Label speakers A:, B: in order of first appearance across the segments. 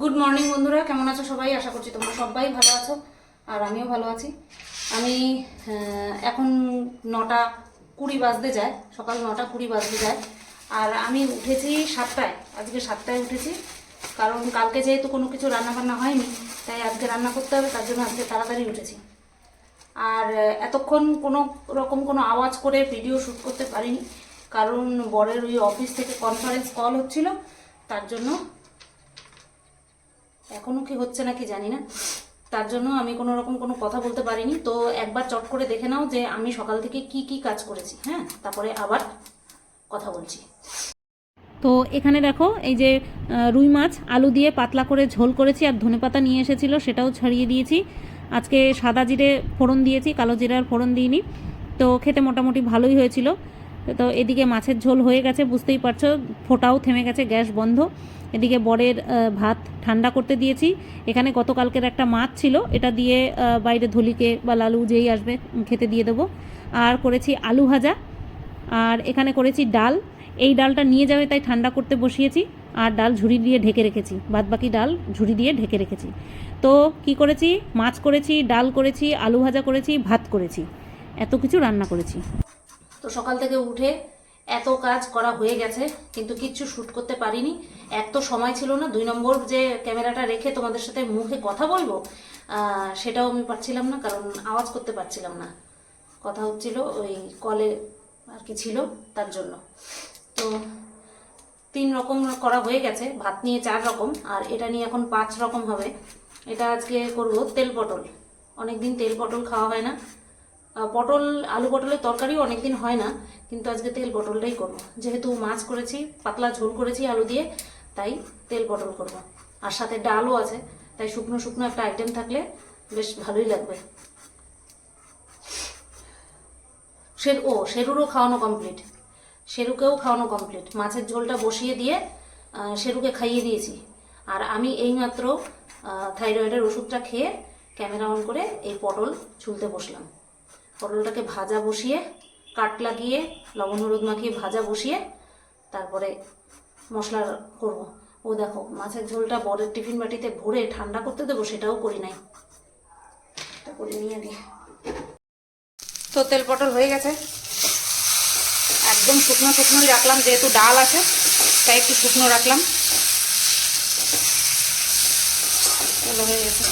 A: Good morning বন্ধুরা। কেমন আছো সবাই? আশা করছি তোমরা সবাই ভালো আছো, আর আমিও ভালো আছি। আমি এখন নটা কুড়ি বাজতে যায়, সকাল নটা কুড়ি বাজতে যায়। আর আমি উঠেছি সাতটায়, আজকে সাতটায় উঠেছি। কারণ কালকে যেহেতু কোনো কিছু রান্না বান্না হয়নি, তাই আজকে রান্না করতে হবে, তার জন্য আজকে তাড়াতাড়ি উঠেছি। আর এতক্ষণ কোনো রকম কোনো আওয়াজ করে ভিডিও শ্যুট করতে পারিনি, কারণ বরের ওই অফিস থেকে কনফারেন্স কল হচ্ছিল, তার জন্য এখনও কি হচ্ছে নাকি জানি না। তার জন্য আমি কোনো রকম কোনো কথা বলতে পারিনি। তো একবার চট করে দেখে নাও যে আমি সকাল থেকে কি কি কাজ করেছি হ্যাঁ? তারপরে আবার কথা বলছি।
B: তো এখানে দেখো, এই যে রুই মাছ, আলু দিয়ে পাতলা করে ঝোল করেছি আর ধনেপাতা নিয়ে এসেছিল, সেটাও ছড়িয়ে দিয়েছি। আজকে সাদা জিরে ফোড়ন দিয়েছি, কালো জিরার ফোড়ন দিইনি। তো খেতে মোটামুটি ভালোই হয়েছিল। তো এদিকে মাছের ঝোল হয়ে গেছে, বুঝতেই পারছ, ফোটাও থেমে গেছে, গ্যাস বন্ধ। এদিকে বরের ভাত ঠান্ডা করতে দিয়েছি। এখানে গতকালকের একটা মাছ ছিল, এটা দিয়ে বাইরে ধলিকে বা লালু যেই আসবে খেতে দিয়ে দেবো। আর করেছি আলু ভাজা, আর এখানে করেছি ডাল। এই ডালটা নিয়ে যাবে, তাই ঠান্ডা করতে বসিয়েছি। আর ডাল ঝুড়ি দিয়ে ঢেকে রেখেছি বাদ বাকি ডাল ঝুড়ি দিয়ে ঢেকে রেখেছি। তো কি করেছি? মাছ করেছি, ডাল করেছি, আলু ভাজা করেছি, ভাত করেছি। এত কিছু রান্না করেছি।
A: তো সকাল থেকে উঠে এত কাজ করা হয়ে গেছে, কিন্তু কিচ্ছু শ্যুট করতে পারিনি। এক তো সময় ছিল না, দুই নম্বর যে ক্যামেরাটা রেখে তোমাদের সাথে মুখে কথা বলব সেটাও আমি পারছিলাম না, কারণ আওয়াজ করতে পারছিলাম না। কথা হচ্ছিল ওই কলে আর কি ছিল তার জন্য। তো তিন রকম করা হয়ে গেছে, ভাত নিয়ে চার রকম, আর এটা নিয়ে এখন পাঁচ রকম হবে। এটা আজকে করব তেল পটল। অনেকদিন তেল পটল খাওয়া হয় না। পটল, আলু পটলের তরকারিও অনেকদিন হয় না, কিন্তু আজকে তেল পটলটাই করব। যেহেতু মাছ করেছি, পাতলা ঝোল করেছি আলু দিয়ে, তাই তেল পটল করব। আর সাথে ডালও আছে, তাই শুকনো শুকনো একটা আইটেম থাকলে বেশ ভালোই লাগবে। শের, ও, শেরুরও খাওয়ানো কমপ্লিট শেরুকেও খাওয়ানো কমপ্লিট মাছের ঝোলটা বসিয়ে দিয়ে শেরুকে খাইয়ে দিয়েছি। আর আমি এইমাত্র থাইরয়েডের ওষুধটা খেয়ে ক্যামেরা অন করে এই পটল ছুলতে বসলাম। পটলটাকে ভাজা বসিয়ে, কাট লাগিয়ে, লবণ, হলুদ মাখিয়ে ভাজা বসিয়ে তারপরে মশলা করব। ও দেখো, মাছের ঝোলটা বরের টিফিন বাটিতে ভরে ঠান্ডা করতে দেবো, সেটাও করি নাই। করে নিয়ে দিই তো তেল পটল হয়ে গেছে। একদম শুকনো শুকনোই রাখলাম, যেহেতু ডাল আছে, তাই একটু শুকনো রাখলাম। হয়ে গেছে।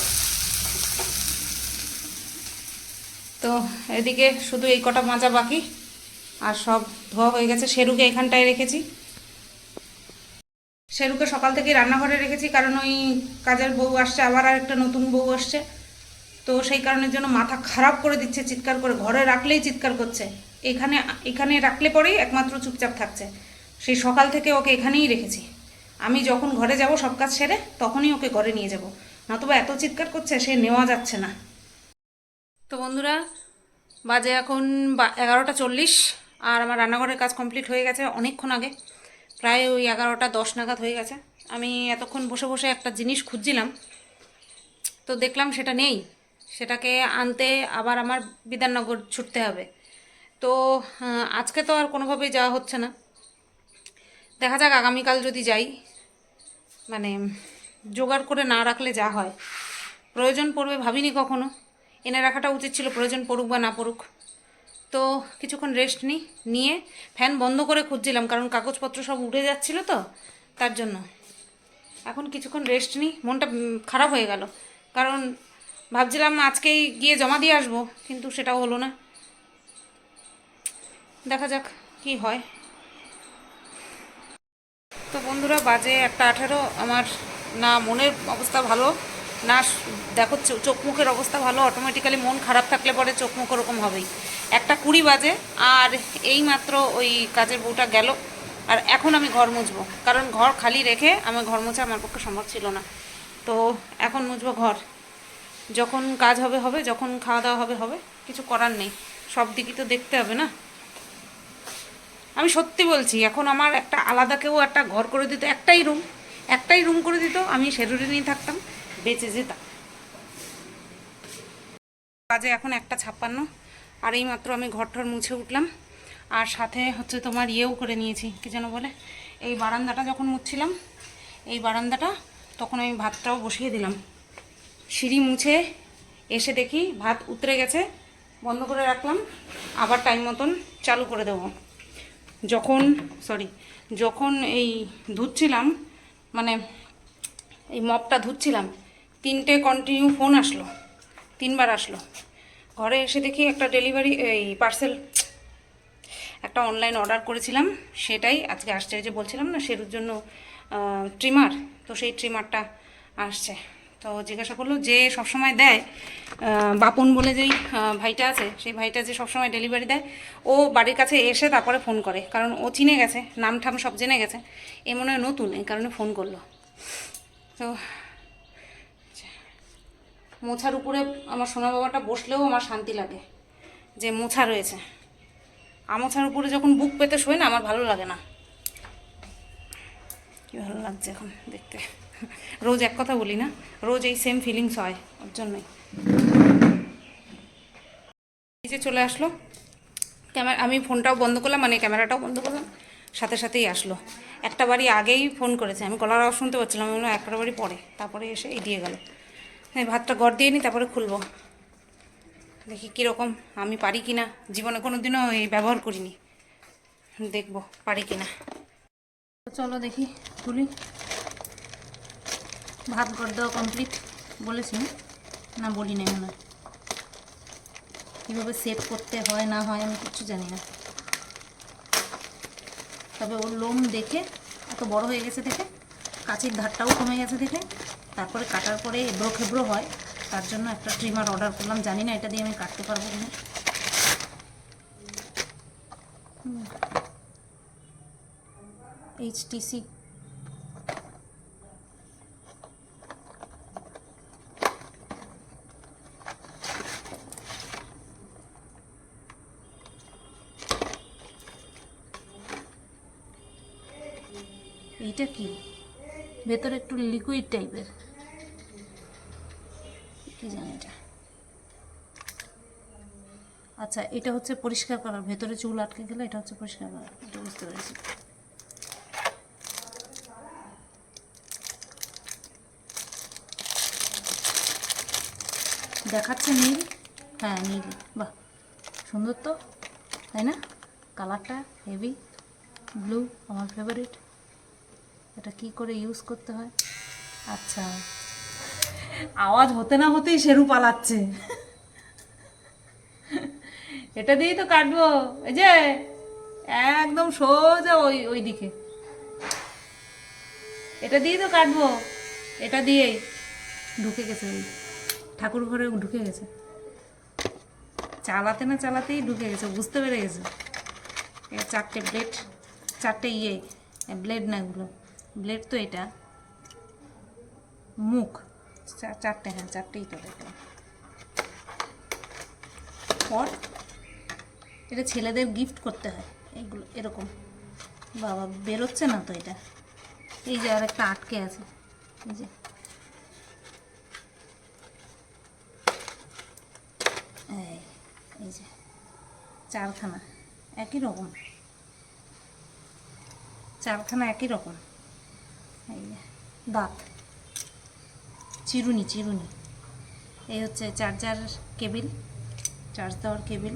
A: তো এদিকে শুধু এই কটা মাজা বাকি, আর সব ধোয়া হয়ে গেছে। সেরুকে এখানটায় রেখেছি। সেরুকে সকাল থেকে রান্নাঘরে রেখেছি, কারণ ওই কাজের বউ আসছে, আবার আর একটা নতুন বউ আসছে। তো সেই কারণের জন্য মাথা খারাপ করে দিচ্ছে, চিৎকার করে। ঘরে রাখলেই চিৎকার করছে। এখানে এখানে রাখলে পরেই একমাত্র চুপচাপ থাকছে। সেই সকাল থেকে ওকে এখানেই রেখেছি। আমি যখন ঘরে যাব সব কাজ সেরে, তখনই ওকে ঘরে নিয়ে যাব। নতুবা এত চিৎকার করছে, সে নেওয়া যাচ্ছে না। তো বন্ধুরা, বাজে এখন এগারোটা চল্লিশ, আর আমার রান্নাঘরের কাজ কমপ্লিট হয়ে গেছে অনেকক্ষণ আগে। প্রায় ওই এগারোটা দশ নাগাদ হয়ে গেছে। আমি এতক্ষণ বসে বসে একটা জিনিস খুঁজছিলাম, তো দেখলাম সেটা নেই। সেটাকে আনতে আবার আমার বিধাননগর ছুটতে হবে। তো আজকে তো আর কোনোভাবেই যাওয়া হচ্ছে না। দেখা যাক আগামীকাল যদি যাই মানে জোগাড় করে না রাখলে যা হয়। প্রয়োজন পড়বে ভাবিনি কখনো। এনে রাখাটা উচিত ছিল প্রয়োজন পড়ুক বা না পড়ুক। তো কিছুক্ষণ রেস্ট নিই নিয়ে ফ্যান বন্ধ করে খুঁজছিলাম, কারণ কাগজপত্র সব উঠে যাচ্ছিল তো, তার জন্য। এখন কিছুক্ষণ রেস্ট নিই মনটা খারাপ হয়ে গেল। কারণ ভাবছিলাম আজকেই গিয়ে জমা দিয়ে আসব, কিন্তু সেটাও হলো না। দেখা যাক কি হয়। তো বন্ধুরা, বাজে একটা আঠেরো, আমার না মনের অবস্থা ভালো। না দেখো চোখ মুখের অবস্থা ভালো অটোমেটিক্যালি মন খারাপ থাকলে পরে চোখ মুখ ওরকম হবেই। একটা কুড়ি বাজে, আর এই মাত্র ওই কাজের বউটা গেল, আর এখন আমি ঘর মুছবো। কারণ ঘর খালি রেখে আমার ঘর মোছা আমার পক্ষে সম্ভব ছিল না। তো এখন মুছবো ঘর। যখন কাজ হবে হবে, যখন খাওয়া দাওয়া হবে হবে, কিছু করার নেই। সব দিকই তো দেখতে হবে না। আমি সত্যি বলছি, এখন আমার একটা আলাদা কেউ একটা ঘর করে দিত, একটাই রুম একটাই রুম করে দিত, আমি সেরুরে নিয়ে থাকতাম। বেঁচে যেতাম। কাজে এখন একটা ছাপ্পান্ন, আর এই মাত্র আমি ঘর টর মুছে উঠলাম। আর সাথে হচ্ছে তোমার ইয়েও করে নিয়েছি, কি যেন বলে? এই বারান্দাটা যখন মুছছিলাম, এই বারান্দাটা তখন আমি ভাতটাও বসিয়ে দিলাম। সিঁড়ি মুছে এসে দেখি ভাত উতরে গেছে, বন্ধ করে রাখলাম, আবার টাইম মতন চালু করে দেবো। যখন সরি যখন এই ধুচ্ছিলাম মানে এই মপটা ধুচ্ছিলাম তিনটে কন্টিনিউ ফোন আসলো, তিনবার আসলো। ঘরে এসে দেখি একটা ডেলিভারি এই পার্সেল একটা অনলাইন অর্ডার করেছিলাম, সেটাই আজকে আসছে। যে বলছিলাম না, সেরুর জন্য ট্রিমার তো সেই ট্রিমারটা আসছে। তো জিজ্ঞাসা করল যে সবসময় দেয় বাপন বলে যেই ভাইটা আছে, সেই ভাইটা যে সবসময় ডেলিভারি দেয়, ও বাড়ির কাছে এসে তারপরে ফোন করে, কারণ ও চিনে গেছে নাম ঠাম সব জেনে গেছে, এ মনে হয় নতুন, এই কারণে ফোন করল। তো মোছার উপরে আমার সোনা বাবাটা বসলেও আমার শান্তি লাগে, যে মোছা রয়েছে। আমোছার উপরে যখন বুক পেতে শোয় না, আমার ভালো লাগে না। কী ভালো লাগছে এখন দেখতে। রোজ এক কথা বলি না, রোজ এই সেম ফিলিংস হয় ওর জন্যই। নিচে চলে আসলো। ক্যামেরা, আমি ফোনটাও বন্ধ করলাম মানে ক্যামেরাটাও বন্ধ করলাম, সাথে সাথেই আসলো। একটা বাড়ি আগেই ফোন করেছে, আমি গলার আওয়াজ শুনতে পাচ্ছিলাম একটা বাড়ি পরে, তারপরে এসে এই দিয়ে গেল। আমি ভাতটা গড় দিয়ে নিই তারপরে খুলবো। দেখি কীরকম, আমি পারি কি না জীবনে কোনো দিনও এই ব্যবহার করিনি। দেখব, পারি কি না চলো দেখি, খুলি। ভাত গড় দেওয়া কমপ্লিট বলেছি না? বলি নাই মনে হয়। কীভাবে সেভ করতে হয়, না হয়, আমি কিচ্ছু জানি না। তবে ওর লোম দেখে, এত বড় হয়ে গেছে দেখে, কাঁচির ধারটাও কমে গেছে দেখে। তারপরে কাটার পরে এবড়ো খেবড়ো হয়, তার জন্য একটা ট্রিমার অর্ডার করলাম। জানি না এটা দিয়ে আমি কাটতে পারব কিনা। এইচটিসি এইটা কি? ভেতরে একটু লিকুইড টাইপের কি জানি এটা? আচ্ছা এটা হচ্ছে পরিষ্কার করার, ভেতরে চুল আটকে গেলে এটা হচ্ছে পরিষ্কার করার, এটা বুঝতে পেরেছি। দেখাচ্ছে নীল? হ্যাঁ নীল। বাহ, সুন্দর তো, তাই না? কালারটা হেভি, ব্লু, আমার ফেভারিট এটা কি করে ইউজ করতে হয়? আচ্ছা। আওয়াজ হতে না হতেই সেরু পালাচ্ছে। এটা দিয়েই তো কাটবো। এই যে, একদম সোজা ওই ওই দিকে। এটা দিয়েই তো কাটবো। এটা দিয়েই। ঢুকে গেছে ওই। ঠাকুর ঘরে ঢুকে গেছে। চালাতে না চালাতেই ঢুকে গেছে, বুঝতে পেরে গেছে। চারটে ব্লেড চারটে ইয়ে ব্লেড না এগুলো। ব্লেড তো এটা। মুখ। চারটে হ্যাঁ চারটেই তো দেখলাম পর, এটা ছেলেদের গিফট করতে হয়, এইগুলো, এরকম। বাবা, বেরোচ্ছে না তো এটা। এই যে আর একটা আটকে আছে, এই যে। এই যে, চারখানা, একই রকম। চারখানা একই রকম। এই দাঁত। চিরুনি চিরুনি। এই হচ্ছে চার্জার কেবিল, চার্জ দেওয়ার কেবিল,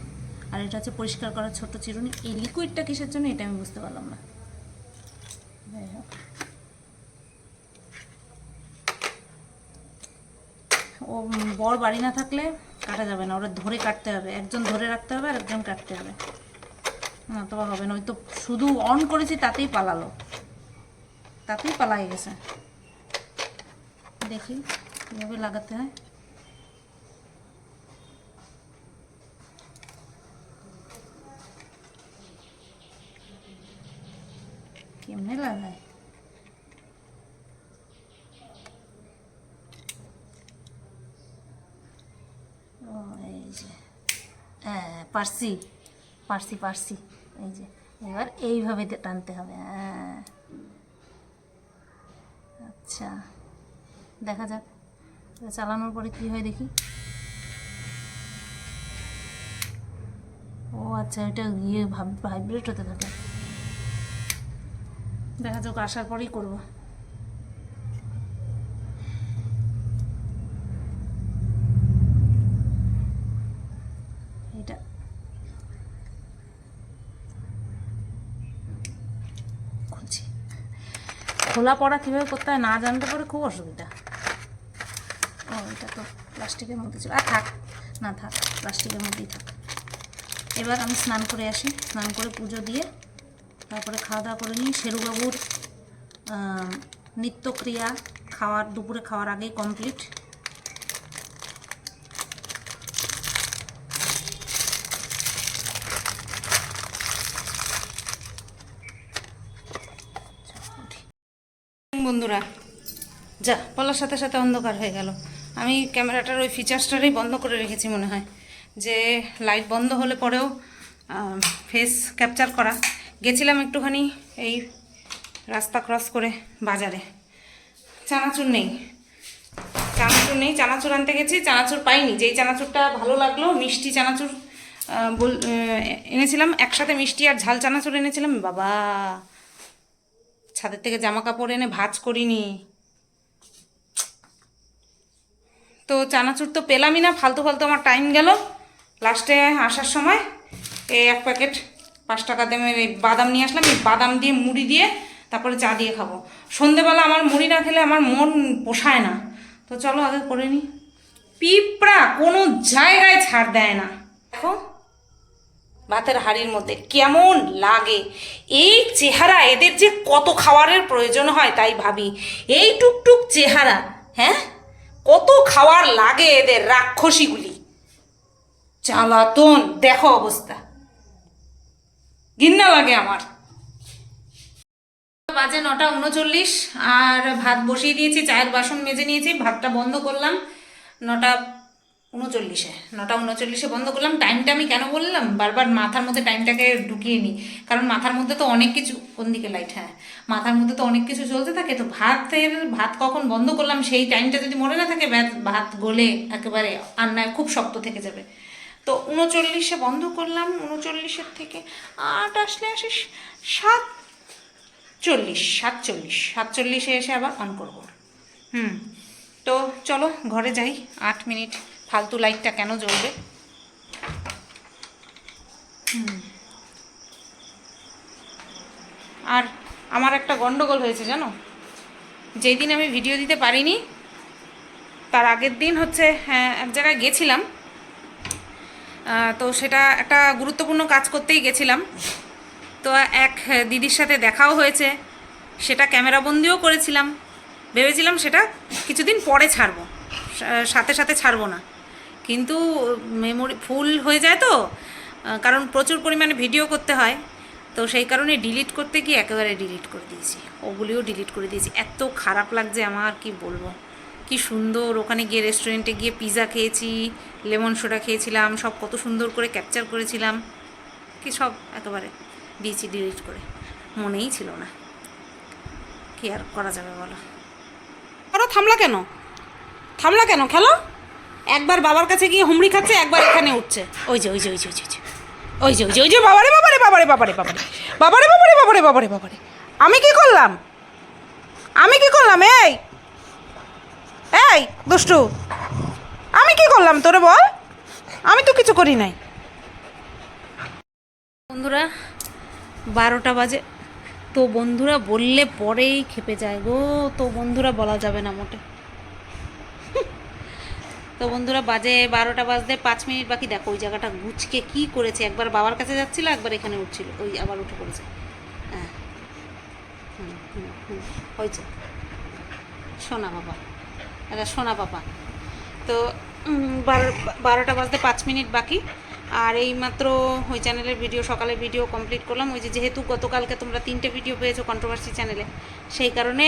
A: আর এটা হচ্ছে পরিষ্কার করার ছোট চিরুনি। এই লিকুইডটা কিসের জন্য এটা আমি বুঝতে পারলাম না। ও বর বাড়ি না থাকলে কাটা যাবে না, ওরা ধরে কাটতে হবে। একজন ধরে রাখতে হবে আর একজন কাটতে হবে। না, তো হবে না। ওই তো শুধু অন করেছি, তাতেই পালালো। তাতেই পালাই গেছে। দেখি। কীভাবে লাগাতে হয়? কেমনে লাগায়? এই যে হ্যাঁ পারছি পারছি পারছি, এই যে, এবার এইভাবে টানতে হবে হ্যাঁ। আচ্ছা দেখা যাক। চালানোর পরে কি হয় দেখি? ও আচ্ছা এটা গিয়ে ভাইব্রেট হতে থাকে। দেখা যাক, আসার পরেই করব। এটা। খোলা পড়া কীভাবে করতে হয় না জানতে পারে খুব অসুবিধা। এটা তো প্লাস্টিকের মধ্যে ছিল। আর থাক, না থাক, প্লাস্টিকের মধ্যেই থাক। এবার আমি স্নান করে আসি। স্নান করে পুজো দিয়ে তারপরে খাওয়া দাওয়া করে নিই। শেরুবাবুর নিত্যক্রিয়া খাওয়ার, দুপুরে খাওয়ার আগেই কমপ্লিট বন্ধুরা, যা বলার সাথে সাথে অন্ধকার হয়ে গেল। আমি ক্যামেরাটার ওই ফিচার্সটারই বন্ধ করে রেখেছি মনে হয়। যে লাইট বন্ধ হলে পরেও ফেস ক্যাপচার করা। গেছিলাম একটুখানি এই রাস্তা ক্রস করে বাজারে। চানাচুর নেই। চানাচুর নেই, চানাচুর আনতে গেছি, চানাচুর পাইনি। যেই চানাচুরটা ভালো লাগল, মিষ্টি চানাচুর বল এনেছিলাম। একসাথে মিষ্টি আর ঝাল চানাচুর এনেছিলাম। বাবা! ছাদের থেকে জামা কাপড় এনে ভাজ করিনি। তো চানাচুর তো পেলামই না, ফালতু ফালতু আমার টাইম গেল। লাস্টে আসার সময় এই এক প্যাকেট পাঁচ টাকা দামের এই বাদাম নিয়ে আসলাম, এই বাদাম দিয়ে মুড়ি দিয়ে তারপরে চা দিয়ে খাব। সন্ধেবেলা আমার মুড়ি না খেলে আমার মন পোষায় না। তো চলো আগে করে নিই পিঁপড়া কোনো জায়গায় ছাড় দেয় না। দেখো, ভাতের হাড়ির মধ্যে কেমন লাগে। এই চেহারা এদের যে কত খাবারের প্রয়োজন হয় তাই ভাবি। এই টুকটুক চেহারা হ্যাঁ? কত খাওয়ার লাগে এদের রাক্ষসীগুলি। জ্বালাতন দেখো অবস্থা। ঘিন্না লাগে আমার। বাজে নটা উনচল্লিশ, আর ভাত বসিয়ে দিয়েছি, চায়ের বাসন মেজে নিয়েছি, ভাতটা বন্ধ করলাম। নটা উনচল্লিশে, নটা উনচল্লিশে বন্ধ করলাম। টাইমটা আমি কেন বললাম? বারবার মাথার মধ্যে টাইমটাকে ঢুকিয়ে নিই। কারণ মাথার মধ্যে তো অনেক কিছু, কোন দিকে লাইট হ্যাঁ। মাথার মধ্যে তো অনেক কিছু চলতে থাকে, তো ভাতের, ভাত কখন বন্ধ করলাম, সেই টাইমটা যদি মনে না থাকে ভাত গলে একেবারে আন্নায় খুব শক্ত থেকে যাবে। তো উনচল্লিশে বন্ধ করলাম, উনচল্লিশের থেকে আট আসলে আসে সাত চল্লিশ সাতচল্লিশ সাতচল্লিশে এসে আবার অন করব। হুম, তো চলো, ঘরে যাই, আট মিনিট। ফালতু লাইটটা কেন জ্বলবে। আর আমার একটা গন্ডগোল হয়েছে, জানো? যেই দিন আমি ভিডিও দিতে পারিনি, তার আগের দিন হচ্ছে হ্যাঁ এক জায়গায় গেছিলাম। তো সেটা একটা গুরুত্বপূর্ণ কাজ করতেই গেছিলাম। তো এক দিদির সাথে দেখাও হয়েছে, সেটা ক্যামেরাবন্দিও করেছিলাম। ভেবেছিলাম সেটা কিছুদিন পরে ছাড়বো সাথে সাথে ছাড়বো না। কিন্তু মেমোরি ফুল হয়ে যায় তো কারণ প্রচুর পরিমাণে ভিডিও করতে হয়, তো সেই কারণে ডিলিট করতে গিয়ে একেবারে ডিলিট করে দিয়েছি। ওগুলিও ডিলিট করে দিয়েছি। এত খারাপ লাগছে আমার, কি বলব? কি সুন্দর, ওখানে গিয়ে রেস্টুরেন্টে গিয়ে পিৎজা খেয়েছি লেমন সোডা খেয়েছিলাম, সব কত সুন্দর করে ক্যাপচার করেছিলাম। কি সব একেবারে দিয়েছি ডিলিট করে। মনেই ছিল না। কি আর করা যাবে বলো? ওরা থামলা কেন? থামলা কেন? খেলো? একবার বাবার কাছে গিয়ে হুমড়ি খাচ্ছে, একবার এখানে উঠছে। ওই যে ওই যে ওই যে ওই যে ওই যে। ওই যে ওই যে বাবারে বাবারে বাবারে বাবারে বাবারে। বাবারে বাবারে বাবারে বাবারে বাবারে। আমি কি করলাম? আমি কি করলাম? এই! এই, দুষ্টু! আমি কি করলাম তোরে বল? আমি তো কিছু করি নাই। বন্ধুরা, বারোটা বাজে। তো বন্ধুরা, বললে পরেই খেপে যায় গো। তো বন্ধুরা, বলা যাবে না মোটে। তো বন্ধুরা বাজে বারোটা বাজতে পাঁচ মিনিট বাকি। দেখো, ওই জায়গাটা গুছকে কি করেছে? একবার বাবার কাছে যাচ্ছিল, একবার এখানে উঠছিল। ওই আবার উঠে পড়েছে। হ্যাঁ। হয়েছে। সোনা বাবা। এটা সোনা বাবা। তো বারো, বারোটা বাজতে পাঁচ মিনিট বাকি। আর এই মাত্র ওই চ্যানেলের ভিডিও সকালে ভিডিও কমপ্লিট করলাম। ওই যে যেহেতু গতকালকে তোমরা তিনটে ভিডিও পেয়েছ কন্ট্রোভার্সি চ্যানেলে সেই কারণে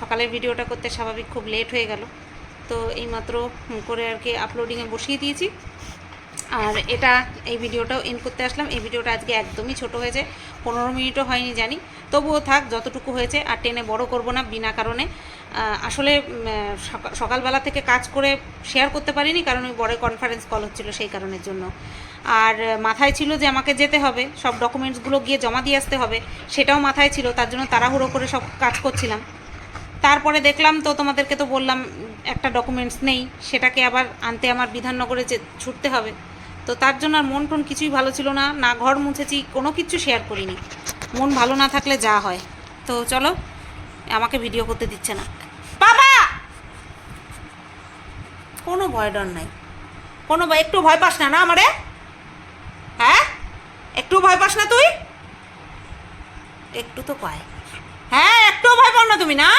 A: সকালের ভিডিওটা করতে স্বাভাবিক খুব লেট হয়ে গেল। তো এই মাত্র করে আর কি আপলোডিংয়ে বসিয়ে দিয়েছি। আর এটা এই ভিডিওটাও এন করতে আসলাম। এই ভিডিওটা আজকে একদমই ছোট হয়েছে। পনেরো মিনিটও হয়নি জানি। তবুও থাক, যতটুকু হয়েছে, আর টেনে বড় করব না বিনা কারণে। আসলে সকালবেলা থেকে কাজ করে শেয়ার করতে পারিনি, কারণ ওই বড় কনফারেন্স কল হচ্ছিল সেই কারণের জন্য। আর মাথায় ছিল যে আমাকে যেতে হবে। সব ডকুমেন্টসগুলো গিয়ে জমা দিয়ে আসতে হবে। সেটাও মাথায় ছিল। তার জন্য তাড়াহুড়ো করে সব কাজ করছিলাম। তারপরে দেখলাম তো তোমাদেরকে তো বললাম একটা ডকুমেন্টস নেই, সেটাকে আবার আনতে আমার বিধাননগরে যে ছুটতে হবে। তো তার জন্য আর মন টন কিছুই ভালো ছিল না না ঘর মুছেছি, কোনো কিছু শেয়ার করিনি। মন ভালো না থাকলে যা হয়। তো চলো, আমাকে ভিডিও করতে দিচ্ছে না। বাবা! কোনো ভয় ডর নাই। কোনো একটু ভয় পাস না না আমারে? হ্যাঁ? একটু ভয় পাস না তুই? একটু তো পায় হ্যাঁ একটু ভয় পাও না তুমি, না?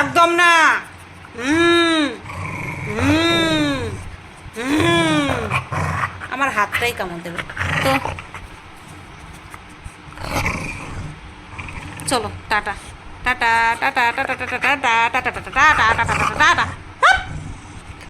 A: একদম না আমার হাতটাই কামড় দেবে তো চলো tata tata tata tata tata tata tata tata tata tata tata